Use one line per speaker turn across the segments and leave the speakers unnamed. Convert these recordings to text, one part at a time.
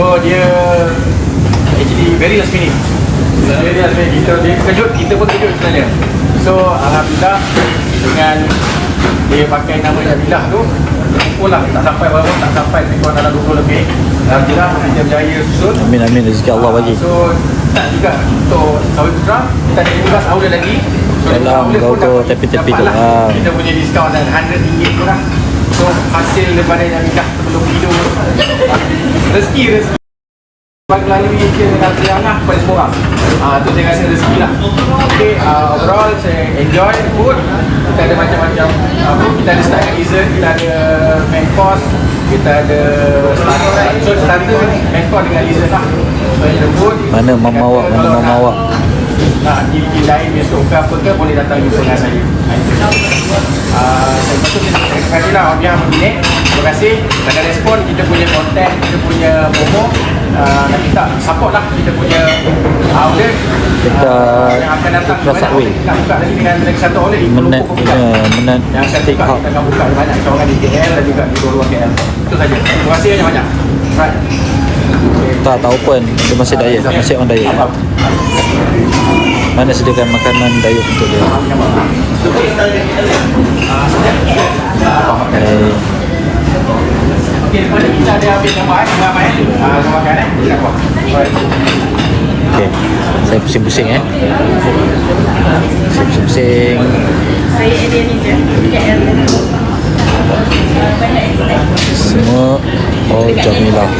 So dia actually very last minute. Very last minute. Kita dia kejut, kita pun kejut sebenarnya. So alhamdulillah dengan dia pakai nama Jabilah tu lah tak sampai berapa tak sampai lebih kurang dalam 20 lebih Alhamdulillah kita berjaya susun
Amin amin rezeki Allah bagi.
So tak juga untuk Sawi Putra kita ada juga Sawi lagi So
Dalam kau tu
dapat-
tepi-tepi tu.
lah.
Ah.
Kita punya diskaun dan RM100 tu lah So hasil daripada yang Rezeki rezeki melalui je nanti anak kepada semua orang. Ah tu saya rasa rezeki lah. Okay, uh, overall saya enjoy food. Kita ada macam-macam uh, food. Kita ada start dengan dessert, kita ada main course, kita ada starter. So starter, main course dengan dessert lah. So the food.
Mana mama
Kata
awak, mana
kalau
mama
Nak gigi lain besok. Ke apa ke boleh datang jumpa dengan saya. Uh, saya betul terima kasih lah Abia Mudinek Terima kasih. Ada respon kita punya konten Kita punya promo. Uh, Dan kita support lah kita punya outlet
Dekat
uh, Yang akan datang Kita buka lagi dengan lagi satu outlet di
Menat
Yang akan buka. Kita akan buka banyak cawangan di KL Dan juga di luar-luar KL Itu saja. Terima kasih banyak-banyak. Right.
Tak tak open. Dia masih diet, masih on diet. Mana sediakan makanan diet untuk dia.
Okey, lepas ni kita ada ambil gambar eh, gambar eh. Ah, gambar eh. Kita buat. Alright.
okay. Saya pusing-pusing eh. Saya pusing-pusing.
Saya Edia ni je KL
Semua all Jamilah.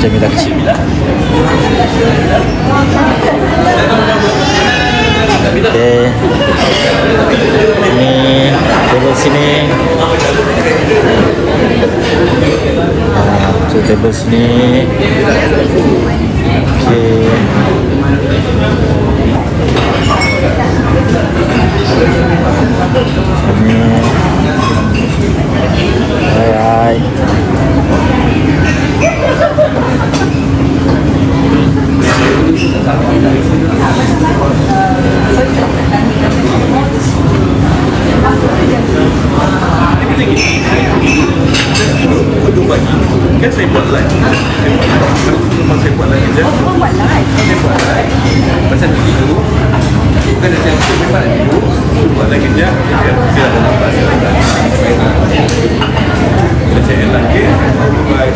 Jamilah kecil. Okay. Ni table sini. Ah, so table sini. Okay. Ini.
buat live. Memang saya buat live je.
Oh, buat live?
Saya buat live. Macam tidur. Bukan macam tu, memang nak tidur. Buat live je Dia ada nampak. Saya Macam yang lagi Buat